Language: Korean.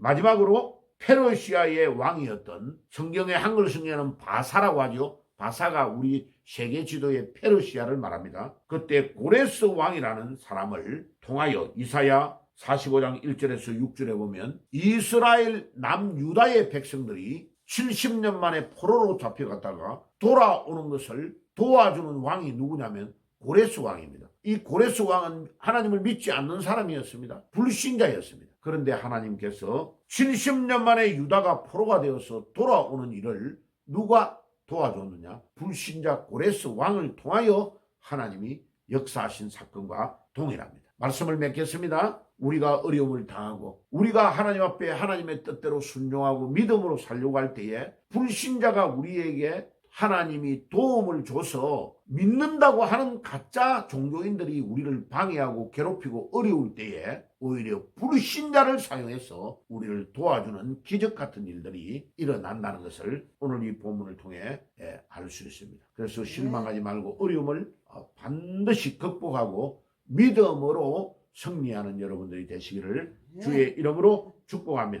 마지막으로 페르시아의 왕이었던 성경의 한글 성경에는 바사라고 하죠. 바사가 우리 세계 지도의 페르시아를 말합니다. 그때 고레스 왕이라는 사람을 통하여 이사야 45장 1절에서 6절에 보면 이스라엘 남유다의 백성들이 70년 만에 포로로 잡혀갔다가 돌아오는 것을 도와주는 왕이 누구냐면 고레스 왕입니다. 이 고레스 왕은 하나님을 믿지 않는 사람이었습니다. 불신자였습니다. 그런데 하나님께서 70년 만에 유다가 포로가 되어서 돌아오는 일을 누가 도와줬느냐? 불신자 고레스 왕을 통하여 하나님이 역사하신 사건과 동일합니다. 말씀을 맺겠습니다. 우리가 어려움을 당하고 우리가 하나님 앞에 하나님의 뜻대로 순종하고 믿음으로 살려고 할 때에 불신자가 우리에게 하나님이 도움을 줘서 믿는다고 하는 가짜 종교인들이 우리를 방해하고 괴롭히고 어려울 때에 오히려 불신자를 사용해서 우리를 도와주는 기적 같은 일들이 일어난다는 것을 오늘 이 본문을 통해 예, 알수 있습니다. 그래서 실망하지 말고 어려움을 어, 반드시 극복하고 믿음으로 승리하는 여러분들이 되시기를 주의 이름으로 축복합니다.